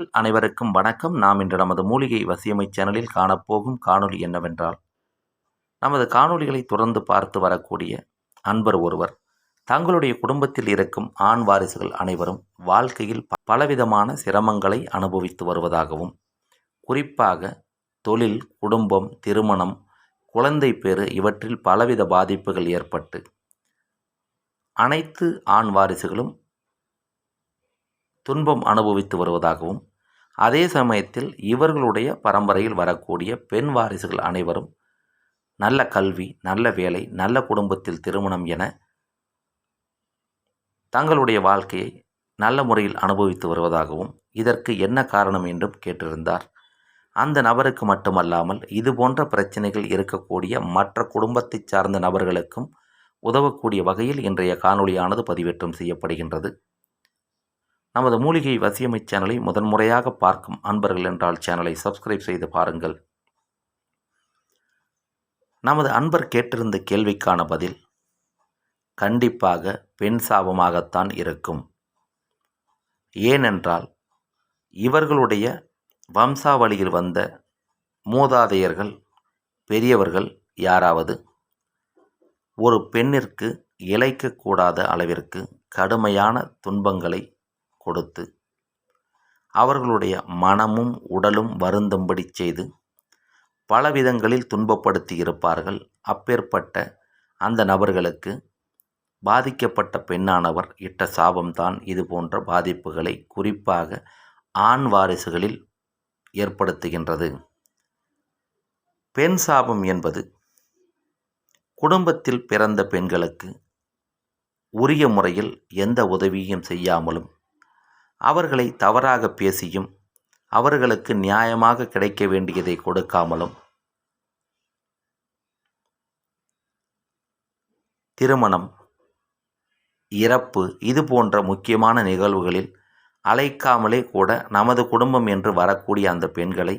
அனைவருக்கும் வணக்கம். நாம் இன்று நமது மூலிகை வசியமை சேனலில் காணப்போகும் காணொளி என்னவென்றால் நமது காணொளிகளை தொடர்ந்து பார்த்து வரக்கூடிய அன்பர் ஒருவர் தங்களுடைய குடும்பத்தில் இருக்கும் ஆண் வாரிசுகள் அனைவரும் வாழ்க்கையில் பலவிதமான சிரமங்களை அனுபவித்து வருவதாகவும் குறிப்பாக தொழில் குடும்பம் திருமணம் குழந்தை பேறு இவற்றில் பலவித பாதிப்புகள் ஏற்பட்டு அனைத்து ஆண் வாரிசுகளும் துன்பம் அனுபவித்து வருவதாகவும் அதே சமயத்தில் இவர்களுடைய பரம்பரையில் வரக்கூடிய பெண் வாரிசுகள் அனைவரும் நல்ல கல்வி நல்ல வேலை நல்ல குடும்பத்தில் திருமணம் என தங்களுடைய வாழ்க்கையை நல்ல முறையில் அனுபவித்து வருவதாகவும் இதற்கு என்ன காரணம் என்றும் கேட்டிருந்தார். அந்த நபருக்கு மட்டுமல்லாமல் இது போன்ற பிரச்சனைகள் இருக்கக்கூடிய மற்ற குடும்பத்தை சார்ந்த நபர்களுக்கும் உதவக்கூடிய வகையில் இன்றைய காணொளியானது பதிவேற்றம் செய்யப்படுகின்றது. நமது மூலிகை வசியமை சேனலை முதன்முறையாக பார்க்கும் அன்பர்கள் என்றால் சேனலை சப்ஸ்கிரைப் செய்து பாருங்கள். நமது அன்பர் கேட்டிருந்த கேள்விக்கான பதில் கண்டிப்பாக பெண் சாபமாகத்தான் இருக்கும். ஏனென்றால் இவர்களுடைய வம்சாவளியில் வந்த மூதாதையர்கள் பெரியவர்கள் யாராவது ஒரு பெண்ணிற்கு இழைக்கக்கூடாத அளவிற்கு கடுமையான துன்பங்களை கொடுத்து அவர்களுடைய மனமும் உடலும் வருந்தும்படி செய்து பல விதங்களில் துன்பப்படுத்தி இருப்பார்கள். அப்பேற்பட்ட அந்த நபர்களுக்கு பாதிக்கப்பட்ட பெண்ணானவர் இட்ட சாபம்தான் இது போன்ற பாதிப்புகளை குறிப்பாக ஆண் வாரிசுகளில் ஏற்படுத்துகின்றது. பெண் சாபம் என்பது குடும்பத்தில் பிறந்த பெண்களுக்கு உரிய முறையில் எந்த உதவியும் செய்யாமலும் அவர்களை தவறாக பேசியும் அவர்களுக்கு நியாயமாக கிடைக்க வேண்டியதை கொடுக்காமலும் திருமணம் இறப்பு இது போன்ற முக்கியமான நிகழ்வுகளில் அழைக்காமலே கூட நமது குடும்பம் என்று வரக்கூடிய அந்த பெண்களை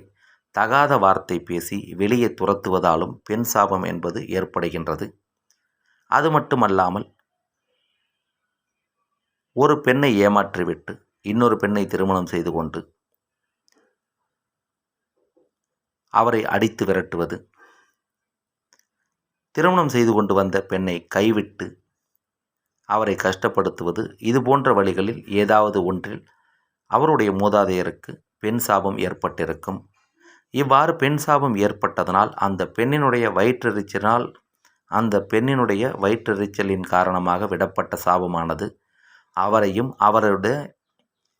தகாத வார்த்தை பேசி வெளியே துரத்துவதாலும் பெண் சாபம் என்பது ஏற்படுகின்றது. அது மட்டுமல்லாமல் ஒரு பெண்ணை ஏமாற்றிவிட்டு இன்னொரு பெண்ணை திருமணம் செய்து கொண்டு அவரை அடித்து விரட்டுவது. திருமணம் செய்து கொண்டு வந்த பெண்ணை கைவிட்டு அவரை கஷ்டப்படுத்துவது. இது போன்ற வழிகளில் ஏதாவது ஒன்றில் அவருடைய மூதாதையருக்கு பெண் சாபம் ஏற்பட்டிருக்கும். இவ்வாறு பெண் சாபம் ஏற்பட்டதனால் அந்த பெண்ணினுடைய வயிற்றெரிச்சலினால் அந்த பெண்ணினுடைய வயிற்றெரிச்சலின் காரணமாக விடப்பட்ட சாபமானது. அவரையும் அவருடைய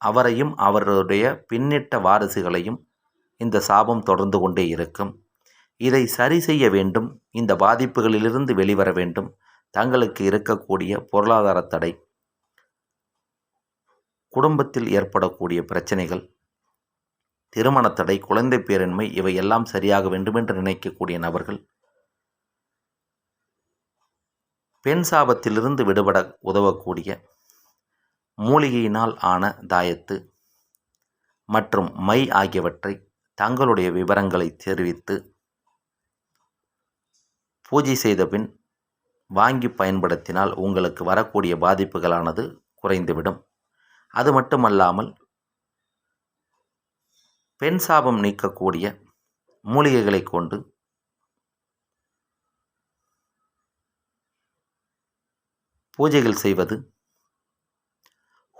அவரையும் அவருடைய பின்னிட்ட வாரிசுகளையும் இந்த சாபம் தொடர்ந்து கொண்டே இருக்கும். இதை சரி செய்ய வேண்டும் இந்த பாதிப்புகளிலிருந்து வெளிவர வேண்டும். தங்களுக்கு இருக்கக்கூடிய பொருளாதார தடை குடும்பத்தில் ஏற்படக்கூடிய பிரச்சனைகள் திருமண தடை குழந்தை பேரின்மை இவை எல்லாம் சரியாக வேண்டுமென்று நினைக்கக்கூடிய நபர்கள் பெண் சாபத்திலிருந்து விடுபட உதவக்கூடிய மூலிகையினால் ஆன தாயத்து மற்றும் மை ஆகியவற்றை தங்களுடைய விவரங்களை தெரிவித்து பூஜை செய்த பின் வாங்கி பயன்படுத்தினால் உங்களுக்கு வரக்கூடிய பாதிப்புகளானது குறைந்துவிடும். அது மட்டுமல்லாமல் பெண் சாபம் நீக்கக்கூடிய மூலிகைகளை கொண்டு பூஜைகள் செய்வது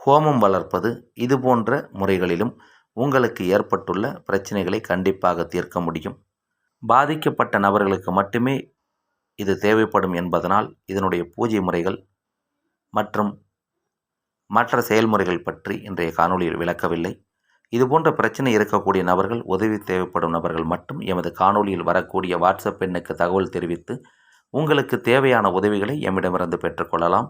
ஹோமம் வளர்ப்பது இது போன்ற முறைகளிலும் உங்களுக்கு ஏற்பட்டுள்ள பிரச்சனைகளை கண்டிப்பாக தீர்க்க முடியும். பாதிக்கப்பட்ட நபர்களுக்கு மட்டுமே இது தேவைப்படும் என்பதனால் இதனுடைய பூஜை முறைகள் மற்றும் மற்ற செயல்முறைகள் பற்றி இன்றைய காணொலியில் விளக்கவில்லை. இதுபோன்ற பிரச்சனை இருக்கக்கூடிய நபர்கள் உதவி தேவைப்படும் நபர்கள் மட்டும் எமது காணொலியில் வரக்கூடிய வாட்ஸ்அப் எண்ணுக்கு தகவல் தெரிவித்து உங்களுக்கு தேவையான உதவிகளை எம்மிடமிருந்து பெற்றுக்கொள்ளலாம்